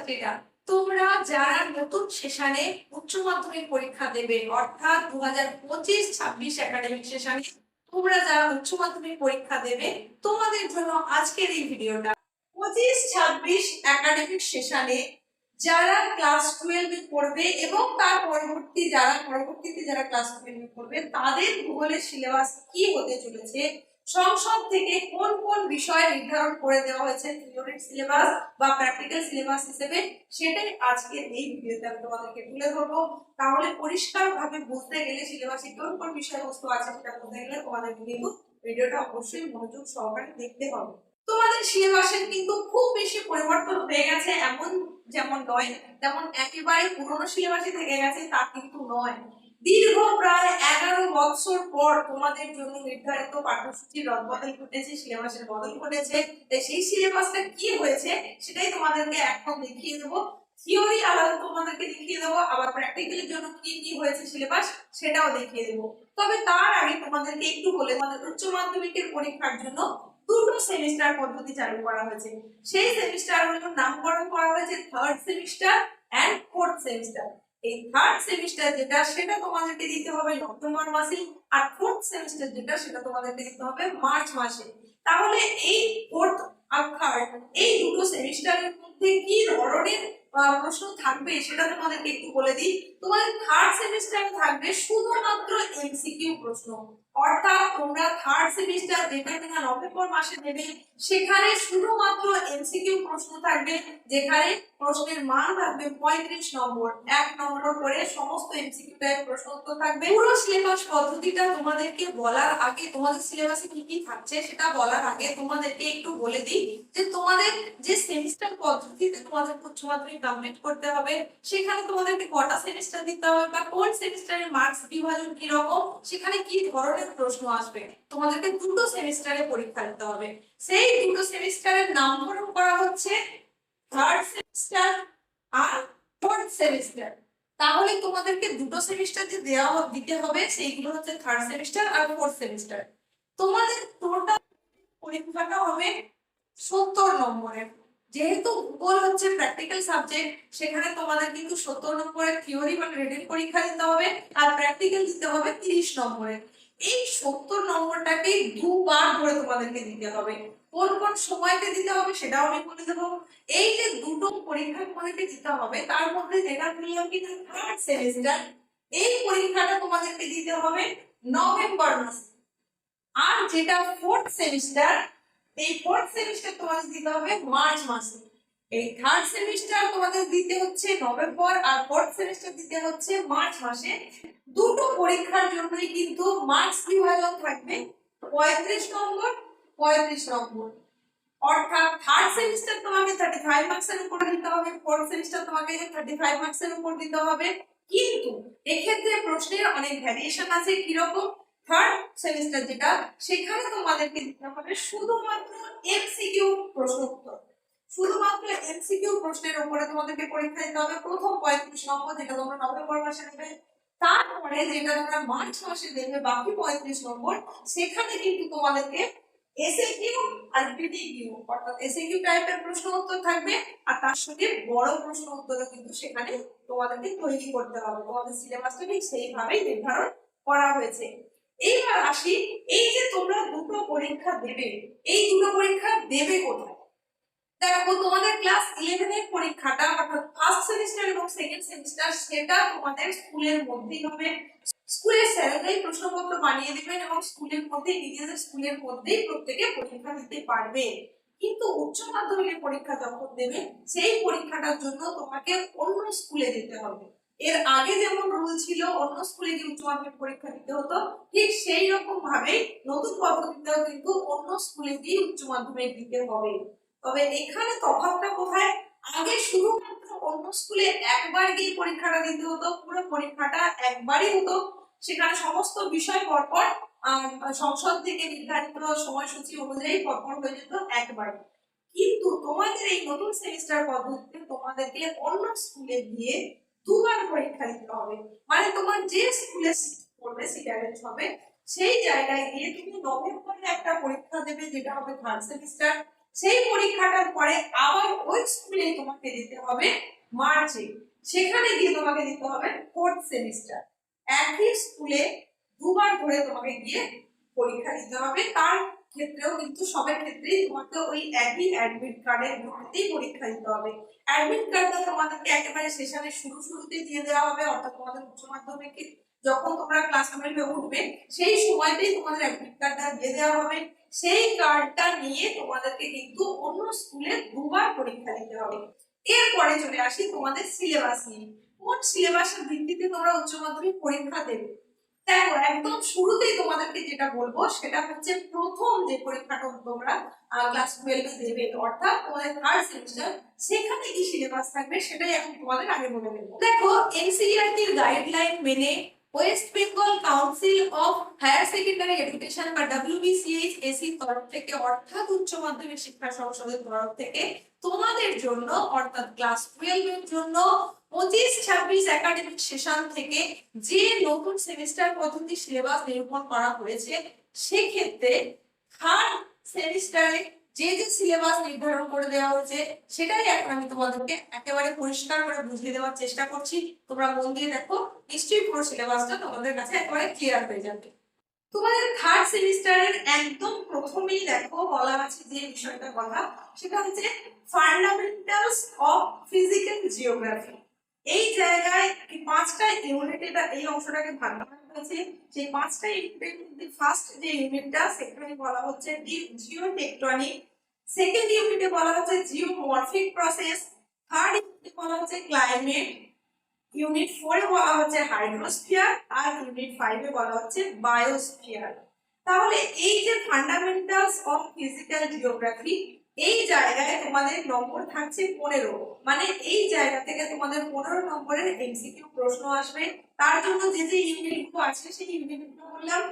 ছাত্রছাত্রীরা তোমরা যারা নতুন সেশনে উচ্চ মাধ্যমিক পরীক্ষা দেবে, অর্থাৎ দু হাজার পঁচিশ, ছাব্বিশ একাডেমিক সেশনে, তোমরা যারা উচ্চ মাধ্যমিক পরীক্ষা দেবে, তোমাদের জন্য আজকের এই ভিডিওটা। পঁচিশ, ছাব্বিশ একাডেমিক সেশনে যারা ক্লাস টুয়েলভে পড়বে এবং তার পরবর্তী যারা, পরবর্তীতে যারা ক্লাস টুয়েলভে পড়বে, তাদের ভূগোলের সিলেবাস কি হতে চলেছে সংসদ থেকে কোন কোন বিষয় নির্ধারণ করে দেওয়া হয়েছে? থিওরির সিলেবাস বা প্র্যাকটিক্যাল সিলেবাস হিসেবে সেটাই আজকে এই ভিডিওতে আমি তোমাদেরকে তুলে ধরবো। তাহলে পরিষ্কার ভাবে বুঝতে গেলে সিলেবাসে কোন কোন বিষয়বস্তু আছে সেটা বুঝতে গেলে তোমাদেরকে কিন্তু ভিডিওটা অবশ্যই মনোযোগ সহকারে দেখতে হবে। তোমাদের সিলেবাসের কিন্তু খুব বেশি পরিবর্তন হয়ে গেছে এমন যেমন নয়, তেমন একেবারে পুরনো সিলেবাসে থেকে গেছে তা কিন্তু নয়। দীর্ঘ প্রায় এগারো বছর পর তোমাদের জন্য নির্ধারিত পাঠ্যসূচির রদবদল ঘটেছে, সিলেবাসের বদল ঘটেছে। তাই সেই সিলেবাসটা কি হয়েছে সেটাই তোমাদেরকে এখন দেখিয়ে দেবো। থিওরি আলাদা তোমাদেরকে দেখিয়ে দেবো, আবার প্র্যাকটিক্যালের জন্য কি কি হয়েছে সিলেবাস সেটাও দেখিয়ে দেবো। তবে তার আগে তোমাদেরকে একটু বলে তোমাদের উচ্চ মাধ্যমিকের পরীক্ষার জন্য দুটো সেমিস্টার পদ্ধতি চালু করা হয়েছে। সেই সেমিস্টারগুলোর নামকরণ করা হয়েছে third semester and fourth semester এই থার্ড সেমিস্টার যেটা, সেটা তোমাদেরকে দিতে হবে নভেম্বর মাসে আর ফোর্থ সেমিস্টার যেটা, সেটা তোমাদেরকে দিতে হবে মার্চ মাসে। তাহলে এই ফোর্থ আর থার্ড এই দুটো সেমিস্টারের মধ্যে কি ধরনের প্রশ্ন থাকবে, সেটা তোমাদেরকে একটু বলে দিই। তোমাদের থার্ড সেমিস্টারে থাকবে শুধুমাত্র এমসিকিউ প্রশ্ন। অর্থাৎ তোমরা থার্ড সেমিস্টার যেটা কিনা নভেম্বর মাসে দেবে, সেখানে শুধুমাত্র এমসিকিউ প্রশ্ন থাকবে, যেখানে প্রশ্নের মান থাকবে পঁয়ত্রিশ নম্বর, এক নম্বর করে সমস্ত এমসিকিউ টাইপ প্রশ্ন উত্তর থাকবে। পুরো সিলেবাস পদ্ধতিটা তোমাদেরকে বলার আগে, তোমাদের সিলেবাসে কি কি থাকছে সেটা বলার আগে তোমাদেরকে একটু বলে দিই যে তোমাদের যে সেমিস্টার পদ্ধতিতে তোমাদের উচ্চ মাধ্যমিক কমপ্লিট করতে হবে, সেখানে তোমাদেরকে কটা সেমিস্টার দিতে হবে বা কোন সেমিস্টারের মার্কস বিভাজন কি রকম সেখানে কি ধরনের প্রশ্ন আসবে। তোমাদেরকে দুটো সেমিস্টারে পরীক্ষা দিতে হবে। সেই দুটো সেমিস্টারের নামকরণ করা হচ্ছে থার্ড সেমিস্টার আর ফোর্থ সেমিস্টার তাহলে তোমাদেরকে দুটো সেমিস্টার যে দেওয়া দিতে হবে, সেইগুলো হচ্ছে থার্ড সেমিস্টার আর ফোর্থ সেমিস্টার তোমাদের টোটাল পরীক্ষাটা হবে সত্তর নম্বরের। যেহেতু ভূগোল হচ্ছে প্র্যাকটিক্যাল সাবজেক্ট সেখানে তোমাদের কিন্তু সত্তর নম্বরের থিওরি বা রিটেন পরীক্ষা দিতে হবে, আর প্র্যাকটিক্যাল দিতে হবে তিরিশ নম্বরের। এই সত্তর নম্বরটাকে দুবার করে তোমাদেরকে দিতে হবে। কোন কোন সময়তে দিতে হবে সেটাও আমি বলে দেবো। এই যে দুটো পরীক্ষা তোমাদেরকে দিতে হবে, তার মধ্যে যেটা বললাম কি থার্ড সেমিস্টার এই পরীক্ষাটা তোমাদেরকে দিতে হবে নভেম্বর মাসে। আর যেটা ফোর্থ সেমিস্টার এই ফোর্থ সেমিস্টার তোমাদের দিতে হবে মার্চ মাসে। এই থার্ড সেমিস্টার তোমাদের দিতে হচ্ছে নভেম্বর আর ফোর্থ সেমিস্টার দিতে হচ্ছে মার্চ মাসে। দুটো পরীক্ষার জন্যই কিন্তু মার্কস বিভাজন থাকবে পঁয়ত্রিশ নম্বর পঁয়ত্রিশ নম্বর। অর্থাৎ থার্ড সেমিস্টার তোমাকে থার্টি ফাইভ মার্কসের উপর দিতে হবে ফোর্থ সেমিস্টার তোমাকে থার্টি ফাইভ মার্কসের উপর দিতে হবে। কিন্তু এক্ষেত্রে প্রশ্নের অনেক ভ্যারিয়েশন আছে কীরকম? থার্ড সেমিস্টার যেটা, সেখানে তোমাদেরকে দিতে হবে শুধুমাত্র এমসিকিউ প্রশ্ন উত্তর শুধুমাত্র এমসিকিউ প্রশ্নের উপরে তোমাদেরকে পরীক্ষা দিতে হবে। প্রথম পঁয়ত্রিশ নম্বর যেটা তোমরা নভেম্বর মাসে দেবে তারপরে যেটা তোমরা মার্চ মাসে দেবে বাকি পঁয়ত্রিশ নম্বর, সেখানে কিন্তু তোমাদেরকে এসএকিউ আর পিটিকিউ অর্থাৎ এসএকিউ টাইপের প্রশ্ন উত্তর থাকবে, আর তার সঙ্গে বড় প্রশ্ন উত্তরও কিন্তু সেখানে তোমাদেরকে তৈরি করতে হবে। তোমাদের সিলেবাসটা ঠিক সেইভাবেই নির্ধারণ করা হয়েছে। এইবার আসি, এই যে তোমরা দুটো পরীক্ষা দেবে, এই দুটো পরীক্ষা দেবে কোথায়? দেখো, তোমাদের ক্লাস ইলেভেনের পরীক্ষাটা, অর্থাৎ ফার্স্ট সেমিস্টার এবং সেকেন্ড সেমিস্টার সেটা তোমাদের স্কুলের মধ্যেই হবে। স্কুলের স্যারেরাই প্রশ্নপত্র বানিয়ে দেবেন এবং স্কুলের মধ্যে, নিজেদের স্কুলের মধ্যেই প্রত্যেকে পরীক্ষা দিতে পারবে। কিন্তু উচ্চ মাধ্যমিকের পরীক্ষা যখন দেবে, সেই পরীক্ষাটার জন্য তোমাকে অন্য স্কুলে যেতে হবে। এর আগে যেমন রুল ছিল, অন্য স্কুলে গিয়ে উচ্চ মাধ্যমিক পরীক্ষা দিতে হতো, ঠিক সেই রকম ভাবে নতুন পদ্ধতিতেও কিন্তু অন্য স্কুলে গিয়ে উচ্চ মাধ্যমিক দিতে হবে। তবে এখানে তফাৎটা কোথায়? আগে শুধুমাত্র অন্য স্কুলে একবার গিয়ে পরীক্ষাটা দিতে হতো, পুরো পরীক্ষাটা একবারই হতো। সেখানে সমস্ত বিষয় পরপর সংসদ থেকে নির্ধারিত সময়সূচি অনুযায়ী পরপর হয়ে যেত একবার কিন্তু তোমাদের এই নতুন সেমিস্টার পদ্ধতিতে তোমাদেরকে অন্য স্কুলে গিয়ে দুবার পরীক্ষা দিতে হবে। মানে তোমার যে স্কুলে পড়বে অ্যারেঞ্জ হবে, সেই জায়গায় গিয়ে তুমি নভেম্বরে একটা পরীক্ষা দেবে, যেটা হবে থার্ড সেমিস্টার সেই পরীক্ষাটার পরে আবার ওই স্কুলে তোমাকে দিতে হবে মার্চে সেখানে গিয়ে তোমাকে দিতে হবে ফোর্থ সেমিস্টার একই স্কুলে দুবার ধরে তোমাকে গিয়ে পরীক্ষা দিতে হবে। তার ক্ষেত্রেও কিন্তু সবার ক্ষেত্রেই তোমাকে ওই একই অ্যাডমিট কার্ডের ভিত্তিতেই পরীক্ষা দিতে হবে। অ্যাডমিট কার্ডটা তোমাদেরকে একেবারে সেশনের শুরু শুরুতে দিয়ে দেওয়া হবে, অর্থাৎ তোমাদের উচ্চ মাধ্যমিকে যখন তোমরা ক্লাস টুয়েলভে উঠবে, সেই সময়তেই তোমাদের অ্যাডমিট কার্ডটা দিয়ে দেওয়া হবে। সেই কার্ডটা নিয়ে তোমাদেরকে কিন্তু অন্য স্কুলে দুবার পরীক্ষা দিতে হবে। এরপরে চলে আসি তোমাদের সিলেবাস নিয়ে। কোন সিলেবাসের ভিত্তিতে তোমরা উচ্চ মাধ্যমিক পরীক্ষা দেবে? দেখো, একদম শুরুতেই তোমাদেরকে যেটা বলব, সেটা হচ্ছে প্রথম যে পরীক্ষাটা তোমরা ক্লাস টুয়েলভে দেবে, অর্থাৎ তোমাদের থার্ড সেমিস্টার সেখানে কি সিলেবাস থাকবে সেটাই এখন তোমাদের আগে বলে দেবো। দেখো এনসিইআরটির গাইডলাইন মেনে West Bengal Council of Higher Secondary Education বা ডাব্লিউবিসিএইচ এসি তরফ থেকে অর্থাৎ উচ্চ মাধ্যমিক শিক্ষা সংসদের তরফ থেকে তোমাদের জন্য, অর্থাৎ ক্লাস টুয়েলভ এর জন্য পঁচিশ, ছাব্বিশ একাডেমিক সেশন থেকে যে নতুন সেমিস্টার পদ্ধতি সিলেবাস নিরূপণ করা হয়েছে, সেক্ষেত্রে থার্ড সেমিস্টারে যে যে সিলেবাস নির্ধারণ করে দেওয়া হয়েছে, সেটাই এখন আমি তোমাদেরকে একেবারে পরিষ্কার করে বুঝিয়ে দেওয়ার চেষ্টা করছি। তোমরা মন দিয়ে দেখো, নিশ্চয়ই পুরো সিলেবাসটা তোমাদের কাছে একেবারে ক্লিয়ার হয়ে যাবে। তোমাদের থার্ড সেমিস্টারের একদম প্রথমেই দেখো বলা আছে যে বিষয়টা কথা, সেটা হচ্ছে ফান্ডামেন্টালস অফ ফিজিক্যাল জিওগ্রাফি এই জায়গায় পাঁচটা ইউনিট এটা এই অংশটাকে ভাগ হয়েছে। সেই পাঁচটা ইউনিটের মধ্যে ফার্স্ট যে ইউনিটটা সেখানে বলা হচ্ছে জিও টেকটনিক সেকেন্ড ইউনিটে বলা হচ্ছে জিওমরফিক প্রসেস থার্ড ইউনিটে বলা হচ্ছে ক্লাইমেট ইউনিট ফোরে বলা হচ্ছে হাইড্রোস্ফিয়ার আর ইউনিট ফাইভে বলা হচ্ছে বায়োস্ফিয়ার তাহলে এই যে ফান্ডামেন্টালস অফ ফিজিক্যাল জিওগ্রাফি এই জায়গায় তোমাদের নম্বর থাকছে পনেরো। মানে এই জায়গা থেকে তোমাদের পনেরো নম্বরের এমসিকিউ প্রশ্ন আসবে। তার জন্য যে যে ইউনিটগুলো আছে, সেই ইউনিটগুলো বললাম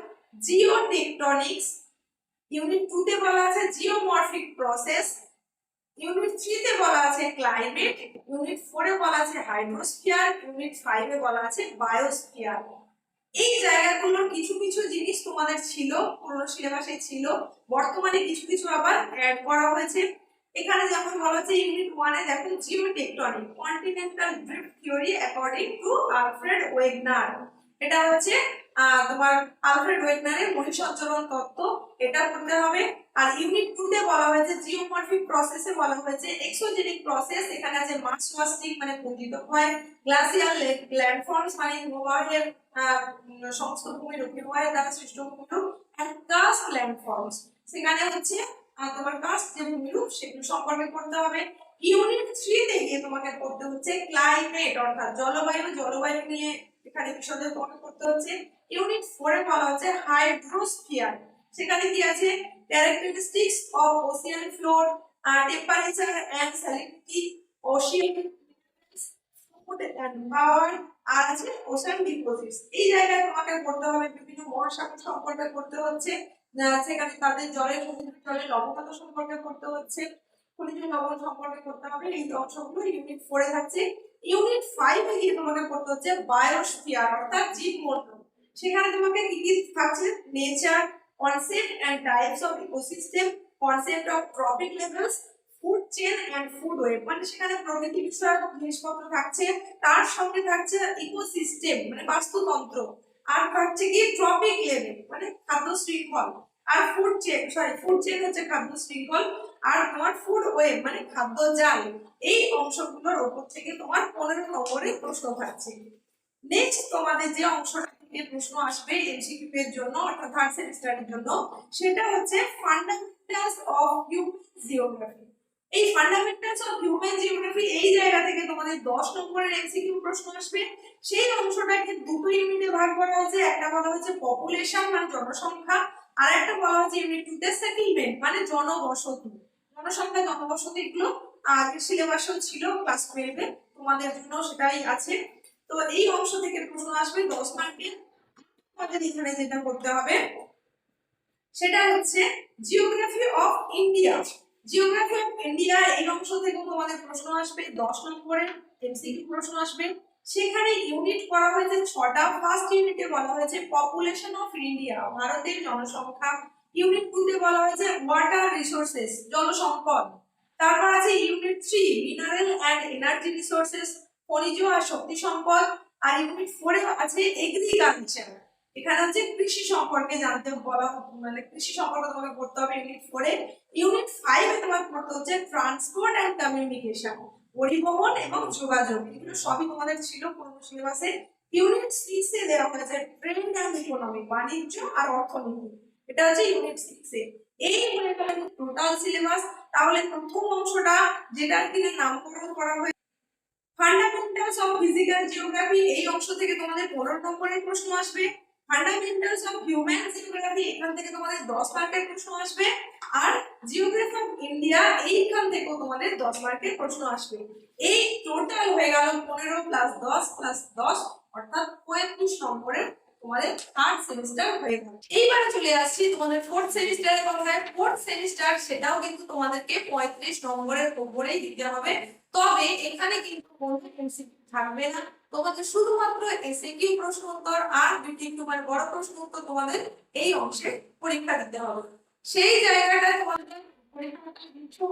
জিও টেকটনিক্স ইউনিট টু তে বলা আছে জিওমরফিক প্রসেস ইউনিট থ্রিতে বলা আছে ক্লাইমেট ইউনিট ফোরে বলা আছে হাইড্রোস্ফিয়ার ইউনিট ফাইভে বলা আছে বায়োস্ফিয়ার এই জায়গাগুলোর কিছু কিছু জিনিস তোমাদের ছিল, পুরনো সিলেবাসে ছিল, বর্তমানে কিছু কিছু আবার অ্যাড করা হয়েছে। এখানে যেমন বলা হচ্ছে ইউনিট ওয়ানে দেখো geo tectonic continental drift theory according to Alfred Wegener এটা হচ্ছে তোমার আলফ্রেড ওয়েগনারের মহিষজ্জরণ তত্ত্ব। এটা করতে হবে। আর ইউনিট টু তে বলা হয়েছে জিওমরফিক প্রসেসে বলা হয়েছে এক্সোজেনিক প্রসেস এখানে আছে মাস ওয়াস্টিং মানে পতিত হয়। গ্লাসিয়াল ল্যান্ডফর্মস মানে হিমবাহের সমস্ত ভূমির হিমবাহের দ্বারা সৃষ্ট ভূমিরূপ। অ্যান্ড কাস্ট ল্যান্ডফর্মস সেখানে হচ্ছে তোমার কাস্ট যে ভূমিরূপ, সেগুলো সম্পর্কে পড়তে হবে। ইউনিট থ্রি তে গিয়ে তোমাকে পড়তে হচ্ছে ক্লাইমেট অর্থাৎ জলবায়ু। জলবায়ু নিয়ে এখানে বিশদে তোমাকে পড়তে হচ্ছে। ইউনিট ফোরে বলা হচ্ছে হাইড্রোস্ফিয়ার। সেখানে কি আছে? Salinity ocean food and আর পড়তে হবে, বিভিন্ন মহাসাগর সম্পর্কে পড়তে হচ্ছে। সেখানে তাদের জলের জলের লবণতা সম্পর্কে পড়তে হচ্ছে। খনিজ লবণ সম্পর্কে পড়তে হবে। এই অংশগুলো ইউনিট ফোরে থাকছে। ইউনিট ফাইভে গিয়ে তোমাকে পড়তে হচ্ছে বায়োস্ফিয়ার অর্থাৎ জীবমণ্ডল সেখানে তোমাকে কি কি থাকছে? Nature concept and types of ecosystem, concept of trophic levels, food chain and food web মানে সেখানে প্রকৃতি বিষয়ক জিনিসপত্র থাকছে। তার সঙ্গে থাকছে ইকোসিস্টেম মানে বাস্তুতন্ত্র। আর থাকছে কি? ট্রপিক লেভেল মানে খাদ্য শৃঙ্খল। আর food chain sorry food chain হচ্ছে খাদ্য শৃঙ্খল। আর তোমার ফুড ওয়েব মানে খাদ্য জাল এই অংশগুলোর ওপর থেকে তোমার পনেরো নম্বরের প্রশ্ন থাকছে। নেক্সট তোমাদের যে অংশটা থেকে প্রশ্ন আসবে এমসিকিউ জন্য, অর্থাৎ থার্ড সেমিস্টারের জন্য, সেটা হচ্ছে ফান্ডামেন্টালস অফ হিউম্যান জিওগ্রাফি এই ফান্ডামেন্টালস অফ হিউম্যান জিওগ্রাফি এই জায়গা থেকে তোমাদের দশ নম্বরের এমসিকিউ প্রশ্ন আসবে। সেই অংশটাকে দুটো ইউনিটে ভাগ করা হয়েছে। একটা বলা হচ্ছে পপুলেশন মানে জনসংখ্যা, আর একটা বলা হচ্ছে ইউনিট টু তে সেটেলমেন্ট মানে জনবসতি। জনসংখ্যা জনবসতি গুলো আগের সিলেবাসও ছিল ক্লাস টুয়েলভে তোমাদের জন্য সেটাই আছে। তো এই অংশ থেকে প্রশ্ন আসবে, দশ মার্কের আমাদের এখানে যেটা করতে হবে, সেটা হচ্ছে geography of India geography of India এই অংশ থেকে তোমাদের প্রশ্ন আসবে, দশ নম্বরের এমসিকিউ প্রশ্ন আসবে। সেখানে ইউনিট করা হয়েছে ছটা। ফার্স্ট ইউনিটে বলা হয়েছে পপুলেশন অফ ইন্ডিয়া ভারতের জনসংখ্যা। ইউনিট টু তে বলা হয়েছে ওয়াটার রিসোর্সেস জলসম্পদ। তারপর আছে unit three mineral and energy resources খনিজ আর শক্তি সম্পদ। আর ইউনিট ফোরে আছে এগ্রিকালচার এখানে হচ্ছে কৃষি সম্পর্কে জানতে বলা মানে কৃষি সম্পর্কে তোমাকে পড়তে হবে ইউনিট ফোরে ইউনিট ফাইভে তোমাকে পড়তে হচ্ছে ট্রান্সপোর্ট অ্যান্ড কমিউনিকেশন পরিবহন এবং যোগাযোগ। এগুলো সবই তোমাদের ছিল পুরোনো সিলেবাসে ইউনিট সিক্স দেওয়া হয়েছে ট্রেড অ্যান্ড ইকোনমি বাণিজ্য আর অর্থনীতি। এটা হচ্ছে ইউনিট সিক্স এ এই হয়ে গেল টোটাল সিলেবাস তাহলে প্রথম অংশটা যেটার কিনা নামকরণ করা হয়েছে ফান্ডামেন্টালস অফ ফিজিক্যাল জিওগ্রাফি এই অংশ থেকে তোমাদের পনেরো নম্বরের প্রশ্ন আসবে। ফান্ডামেন্টালস অফ হিউম্যান জিওগ্রাফি এখান থেকে তোমাদের দশ মার্কের প্রশ্ন আসবে। আর জিওগ্রাফি অফ ইন্ডিয়া এইখান থেকেও তোমাদের দশ মার্কের প্রশ্ন আসবে। এই টোটাল হয়ে গেল পনেরো প্লাস দশ প্লাস দশ, অর্থাৎ পঁয়ত্রিশ নম্বরের তোমাদের থার্ড সেমিস্টার হয়ে গেল এইবারে চলে আসছি তোমাদের ফোর্থ সেমিস্টারের কথায়। ফোর্থ সেমিস্টার সেটাও কিন্তু তোমাদেরকে পঁয়ত্রিশ নম্বরের উপরেই দিতে হবে। তবে এখানে কিন্তু থাকবে না। তোমাদের শুধুমাত্র এসএকিউ প্রশ্ন উত্তর আর বিটিকিউ মানে বড় প্রশ্ন উত্তর তোমাদের এই অংশে পরীক্ষা দিতে হবে। সেই জায়গাটা তোমাদের পরীক্ষাটা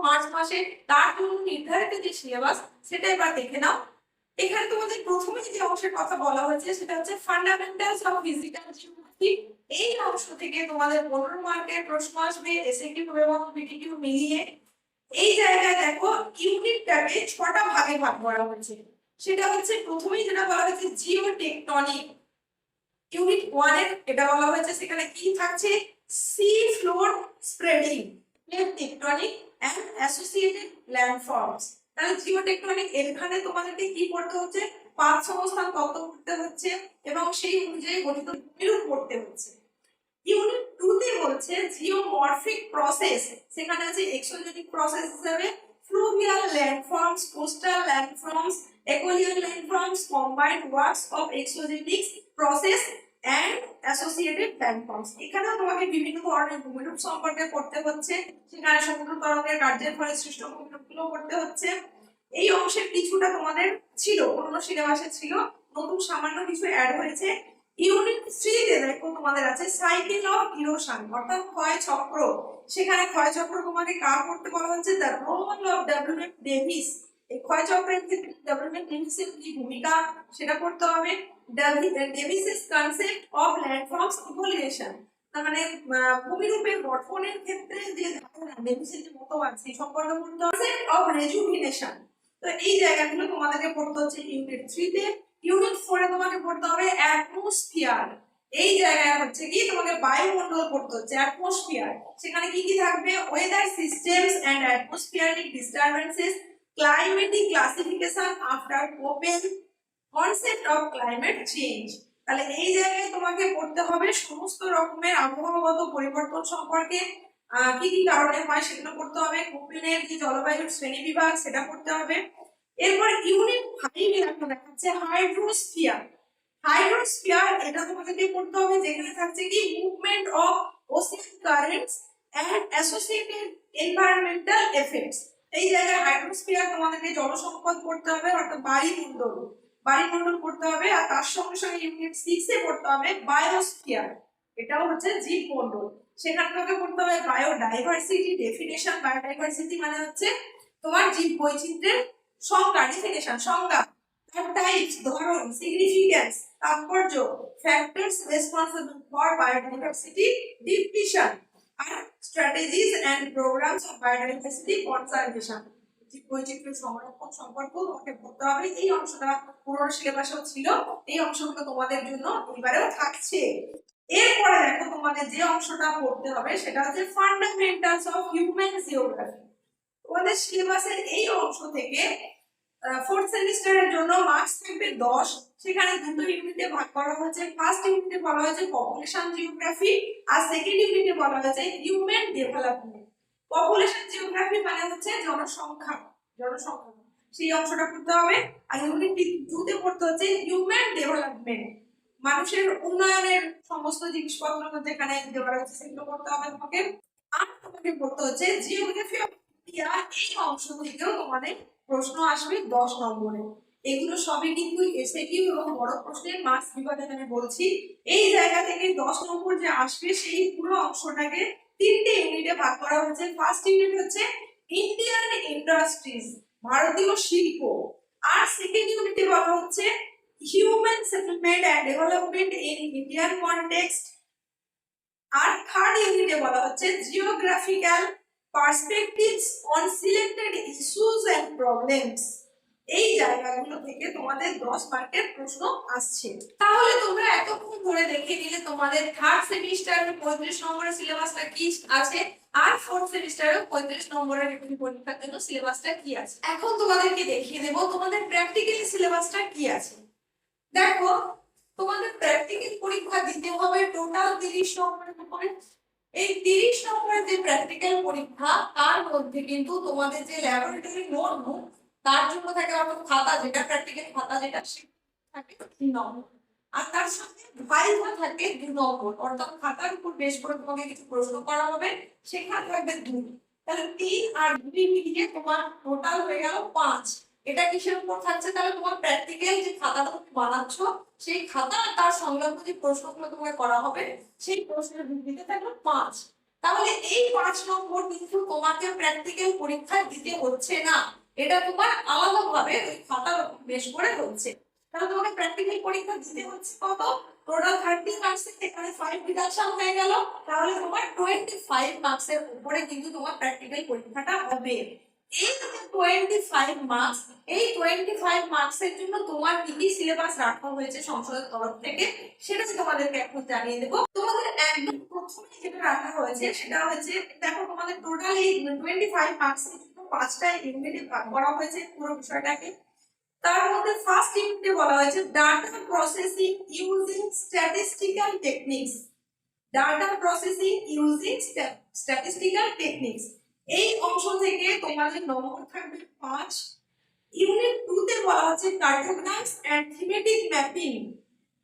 মার্চ মাসে। তার জন্য নির্ধারিত যে সিলেবাস সেটা এবার দেখে নাও। এখানে তোমাদের প্রথমে যে অংশের কথা বলা হয়েছে, সেটা হচ্ছে ফান্ডামেন্টালস অফ ফিজিক্যাল জিওগ্রাফি এই অংশ থেকে তোমাদের পনেরো মার্কের প্রশ্ন আসবে এসএকিউ এবং বিটিকিউ মিলিয়ে। এই জায়গায় দেখো ইউনিটটাকে ছটা ভাগে ভাগ করা হয়েছে। সেটা হচ্ছে প্রথমেই যেটা বলা হয়েছে জিও টেকটনিক ইউনিট ওয়ানের এটা বলা হয়েছে, সেখানে কি থাকছে? Sea floor spreading tectonic and associated landforms তাহলে জিও টেকটনিক এখানে তোমাদেরকে কি পড়তে হচ্ছে? পাঁচ সংস্থান তত্ত্ব পড়তে হচ্ছে এবং সেই অনুযায়ী গঠিত বিরূপ পড়তে হচ্ছে। ইউনিট টু তে বলছে জিওমরফিক প্রসেস সেখানে আছে এক্সোজেনিক প্রসেস হিসেবে fluvial landforms coastal landforms aeolian landforms combined works of exogenic process and associated landforms এখানেও তোমাকে বিভিন্ন ধরনের ভূমিরূপ সম্পর্কে পড়তে হচ্ছে, সেখানে সমুদ্র তরঙ্গের কার্যের ফলে সৃষ্ট ভূমিরূপগুলো পড়তে হচ্ছে। এই অংশের কিছুটা তোমাদের ছিল, পুরোনো সিলেবাসে ছিল, নতুন সামান্য কিছু অ্যাড হয়েছে। ইউনিট থ্রিতে দেখো তোমাদের আছে সাইকেল অফ ইরোশন অর্থাৎ ক্ষয় চক্র। সেখানে ক্ষয় চক্র তোমাকে কার করতে বলা হচ্ছে? The role of WF Davis এই ক্ষয় চক্রের ক্ষেত্রে ডব্লিউএফ ডেভিসের কি ভূমিকা সেটা করতে হবে? Davis's concept of landforms evolution তার মানে ভূমিরূপের গঠনের ক্ষেত্রে যে ডেভিসের যে মতবাদ, সেই সম্পর্কে পড়তে হবে অফ রেজুভিনেশন তো এই জায়গাগুলো তোমাদেরকে পড়তে হচ্ছে ইউনিট থ্রিতে ইউনিট ফোরে তোমাকে পড়তে হবে অ্যাটমসফিয়ার এই জায়গায় হচ্ছে কি, তোমাকে বায়ুমণ্ডল পড়তে হচ্ছে অ্যাটমসফিয়ার সেখানে কি কি থাকবে? Weather systems and atmospheric disturbances climatic classification after Koppen concept of climate change তাহলে এই জায়গায় তোমাকে পড়তে হবে সমস্ত রকমের আবহাওয়াগত পরিবর্তন সম্পর্কে কি কি কারণে হয় সেগুলো পড়তে হবে, কোপেনের যে জলবায়ুর শ্রেণি বিভাগ সেটা পড়তে হবে। এরপর ইউনিট ফাইভে এখন দেখাচ্ছে হাইড্রোস্ফিয়ার। হাইড্রোস্ফিয়ার, এটা তোমাদেরকে পড়তে হবে, যেখানে থাকছে কি movement of ocean currents and associated environmental effects এই জায়গায় হাইড্রোস্ফিয়ার তোমাদেরকে জলসম্পদ পড়তে হবে, অর্থাৎ বায়ুমণ্ডল। বায়ুমণ্ডল পড়তে হবে আর তার সঙ্গে সঙ্গে ইউনিট সিক্স পড়তে হবে বায়োস্ফিয়ার এটাও হচ্ছে জীবমণ্ডল। সেখানে তোমাকে পড়তে হবে বায়োডাইভার্সিটি ডেফিনেশন বায়োডাইভার্সিটি মানে হচ্ছে তোমার জীব বৈচিত্র্যের সংজ্ঞা ডেফিনেশন সংজ্ঞা। তার টাইপস ধরন সিগনিফিকেন্স তাৎপর্য factors responsible for biodiversity diffusion R strategies and programmes of biodiversity conservation বৈচিত্র্য সংরক্ষণ সম্পর্কেও তোমাকে পড়তে হবে, এই অংশটা পুরোনো সিলেবাসেও ছিল, এই অংশগুলো তোমাদের জন্য এবারেও থাকছে। এরপরে দেখো তোমাদের যে অংশটা পড়তে হবে, সেটা হচ্ছে ফান্ডামেন্টালস অফ হিউম্যান জিওগ্রাফি তোমাদের সিলেবাসের এই অংশ থেকে ফোর্থ সেমিস্টারের জন্য মার্কস থাকবে দশ সেখানে দুটো ইউনিটে ভাগ করা হয়েছে। ফার্স্ট ইউনিটে বলা হয়েছে পপুলেশন জিওগ্রাফি আর সেকেন্ড ইউনিটে বলা হয়েছে হিউম্যান ডেভেলপমেন্ট পপুলেশন জিওগ্রাফি মানে হচ্ছে জনসংখ্যা জনসংখ্যা। সেই অংশটা পড়তে হবে। আর ইউনিট টুতে পড়তে হচ্ছে হিউম্যান ডেভেলপমেন্ট মানুষের উন্নয়নের সমস্ত জিনিসপত্র এখানে দেওয়া রয়েছে সেগুলো পড়তে হবে তোমাকে। আর তোমাকে পড়তে হচ্ছে জিওগ্রাফি অফ ইন্ডিয়া এই অংশ থেকেও তোমাদের প্রশ্ন আসবে দশ নম্বরে। এগুলো সবই কিন্তু এসে কি এবং বড় প্রশ্নের মার্কস বিভাগে আমি বলছি। এই জায়গা থেকে দশ নম্বর যে আসবে, সেই পুরো অংশটাকে তিনটে ইউনিটে ভাগ করা হয়েছে। ফার্স্ট ইউনিট হচ্ছে ইন্ডিয়ান ইন্ডাস্ট্রিজ ভারতীয় শিল্প। আর সেকেন্ড ইউনিটে বলা হচ্ছে human settlement and development in Indian context R third ইউনিটে বলা হচ্ছে geographical perspectives on selected issues and problems এই জায়গাগুলো থেকে তোমাদের দশ মার্কের প্রশ্ন আসছে। তাহলে তোমরা এতক্ষণ ধরে দেখে নিলে তোমাদের থার্ড সেমিস্টারের পঁয়ত্রিশ নম্বরের সিলেবাসটা কি আছে? আর ফোর্থ সেমিস্টারের পঁয়ত্রিশ নম্বরের একটি পরীক্ষার জন্য সিলেবাসটা কি আছে? এখন তোমাদেরকে দেখিয়ে দেবো তোমাদের প্র্যাকটিক্যালি সিলেবাসটা কি আছে। দেখো, তোমাদের প্র্যাকটিক্যাল পরীক্ষা দিতে হবে টোটাল তিরিশ নম্বরের উপরে। এই তিরিশ নম্বরের যে প্র্যাকটিক্যাল পরীক্ষা, তার মধ্যে কিন্তু তোমাদের যে ল্যাবরেটরি নোটবুক তার জন্য থাকে অর্থাৎ খাতা যেটা প্র্যাকটিক্যাল খাতা যেটা থাকে তিন নম্বর। আর তার সাথে ভাইভা থাকে দু নম্বর। অর্থাৎ খাতার উপর বেশ করে তোমাকে কিছু প্রশ্ন করা হবে, সেখানে থাকবে দুই। তাহলে তিন আর দুই মিলিয়ে তোমার টোটাল হয়ে গেল পাঁচ। এটা কিসের উপর থাকছে? তাহলে তোমার প্র্যাকটিক্যাল যে খাতাটা তুমি বানাচ্ছ, সেই খাতা আর তার সংলগ্ন যে প্রশ্নগুলো তোমাকে করা হবে, সেই প্রশ্নের ভিত্তিতে থাকল পাঁচ। তাহলে এই পাঁচ নম্বর কিন্তু তোমাকে প্র্যাকটিক্যাল পরীক্ষা দিতে হচ্ছে না। এটা তোমার আলাদাভাবে ওই উপর বেশ করে হচ্ছে। তাহলে তোমাকে প্র্যাকটিক্যাল পরীক্ষা দিতে হচ্ছে কত? টোটাল থার্টি মার্কস এখানে ফাইভ ডিডাকশন হয়ে গেল। তাহলে তোমার টোয়েন্টি ফাইভ মার্কসের উপরে কিন্তু তোমার প্র্যাকটিক্যাল পরীক্ষাটা হবে। এই টোয়েন্টি ফাইভ মার্কস এই টোয়েন্টি ফাইভ মার্কসের জন্য তোমার কি কি সিলেবাস রাখা হয়েছে সংসদের তরফ থেকে, সেটা তোমাদেরকে এখন জানিয়ে দেবো। তোমাদের একদম প্রথমে যেটা রাখা হয়েছে, সেটা হচ্ছে, দেখো তোমাদের টোটাল এই টোয়েন্টি ফাইভ মার্কসের পাঁচটা ইউনিটে ভাগ করা হয়েছে পুরো বিষয়টাকে। তার মধ্যে ফার্স্ট ইউনিটে বলা হয়েছে data processing using statistical techniques data processing using statistical techniques এই অংশ থেকে তোমাদের নম্বর থাকবে পাঁচ। ইউনিট টু তে বলা হচ্ছে কার্টোগ্রাফস এন্ড থিমেটিক ম্যাপিং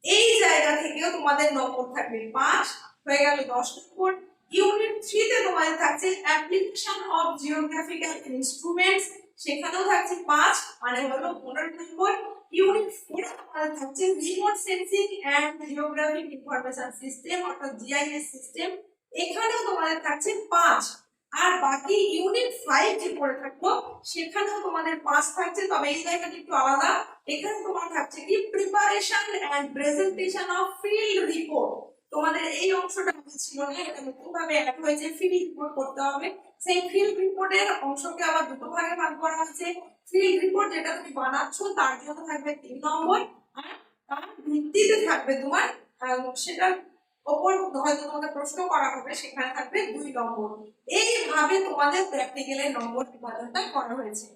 এই জায়গা থেকেও তোমাদের নম্বর থাকবে পাঁচ। হয়ে গেল দশ নম্বর। ইউনিট থ্রি তে তোমাদের থাকছে অ্যাপ্লিকেশন অফ জিওগ্রাফিক্যাল ইনস্ট্রুমেন্টস সেখানেও থাকছে পাঁচ মানে হলো পনেরো নম্বর। ইউনিট ফোর তোমাদের থাকছে remote sensing and geographic information system অর্থাৎ জিআইএস সিস্টেম এখানেও তোমাদের থাকছে পাঁচ। আর বাকি ইউনিট ফাইভ যে পড়ে থাকল সেখানেও তোমাদের পাঁচ থাকছে, তবে এই জায়গাটা একটু আলাদা। এখানে তোমার থাকছে কি preparation and presentation of field report তোমাদের এই অংশটা ছিল না এটা নতুন ভাবে অ্যাড হয়েছে ফিল্ড রিপোর্ট করতে হবে, সেই ফিল্ড রিপোর্টের অংশকে আবার দুটো ভাগে ভাগ করা হয়েছে। ফিল্ড রিপোর্ট যেটা তুমি বানাচ্ছ, তার জন্য থাকবে তিন নম্বর আর তার ভিত্তিতে থাকবে তোমার সেটার ওপর হয়তো তোমাকে প্রশ্ন করা হবে, সেখানে থাকবে দুই নম্বর। এইভাবে তোমাদের প্র্যাকটিক্যালের নম্বর বিভাজনটা করা হয়েছে।